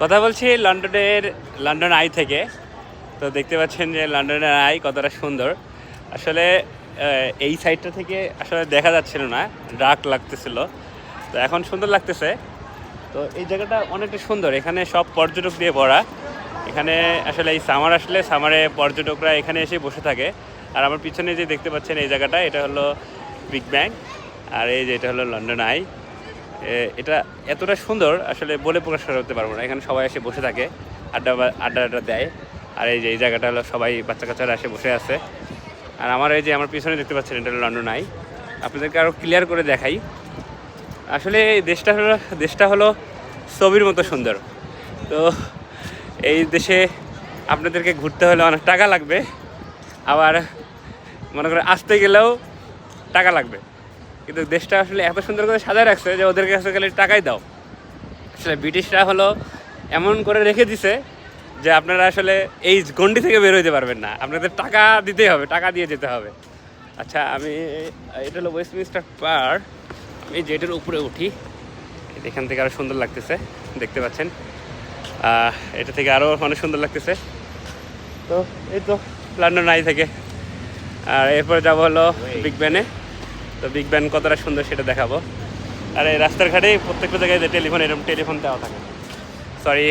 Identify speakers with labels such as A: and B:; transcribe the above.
A: কথা বলছি লন্ডনের, লন্ডন আই থেকে। তো দেখতে পাচ্ছেন যে লন্ডনের আই কতটা সুন্দর। আসলে এই সাইডটা থেকে আসলে দেখা যাচ্ছিল না ডার্ক লাগতেছিল। তো এখন সুন্দর লাগতেছে। তো এই জায়গাটা অনেকটা সুন্দর। এখানে সব পর্যটক দিয়ে ভরা। এখানে আসলে এই সামার আসলে সামারে পর্যটকরা এখানে এসে বসে থাকে। আর আমার পিছনে যে দেখতে পাচ্ছেন এই জায়গাটা, এটা হলো বিগ ব্যাং। আর এই যে এটা হলো লন্ডন আই। এটা এতটা সুন্দর, আসলে বলে প্রকাশ করতে পারব না। এখানে সবাই এসে বসে থাকে, আড্ডা আড্ডা আড্ডা দেয়। আর এই যে, এই জায়গাটা হলো সবাই বাচ্চা কাচ্চারা এসে বসে আছে। আর আমার এই যে, আমার পিছনে দেখতে পাচ্ছেন, এটা লন্ডন আই। আপনাদেরকে আরও ক্লিয়ার করে দেখাই। আসলে এই দেশটা হলো দেশটা হলো ছবির মতো সুন্দর। তো এই দেশে আপনাদেরকে ঘুরতে হলে অনেক টাকা লাগবে। আবার মনে করে আসতে গেলেও টাকা লাগবে। কিন্তু দেশটা আসলে এত সুন্দর করে সাজায় রাখছে যে ওদের কাছে গেলে টাকাই দাও। আসলে ব্রিটিশরা হলো এমন করে রেখে দিছে যে আপনারা আসলে এই গন্ডি থেকে বের হইতে পারবেন না। আপনাদের টাকা দিতেই হবে টাকা দিয়ে যেতে হবে। আচ্ছা আমি এটা হলো ওয়েস্টমিনিস্টার পার্ক আমি যেটার উপরে উঠি এখান থেকে আরও সুন্দর লাগতেছে দেখতে পাচ্ছেন। এটা থেকে আরও অনেক সুন্দর লাগতেছে। তো এই তো লন্ডন আই থেকে। আর এরপরে যাব হলো বিগ ব্যানে তো বিগ ব্যান কতটা সুন্দর সেটা দেখাবো। আর এই রাস্তার ঘাটে প্রত্যেকটা জায়গায় যে টেলিফোন এরকম টেলিফোন দেওয়া থাকে। সরি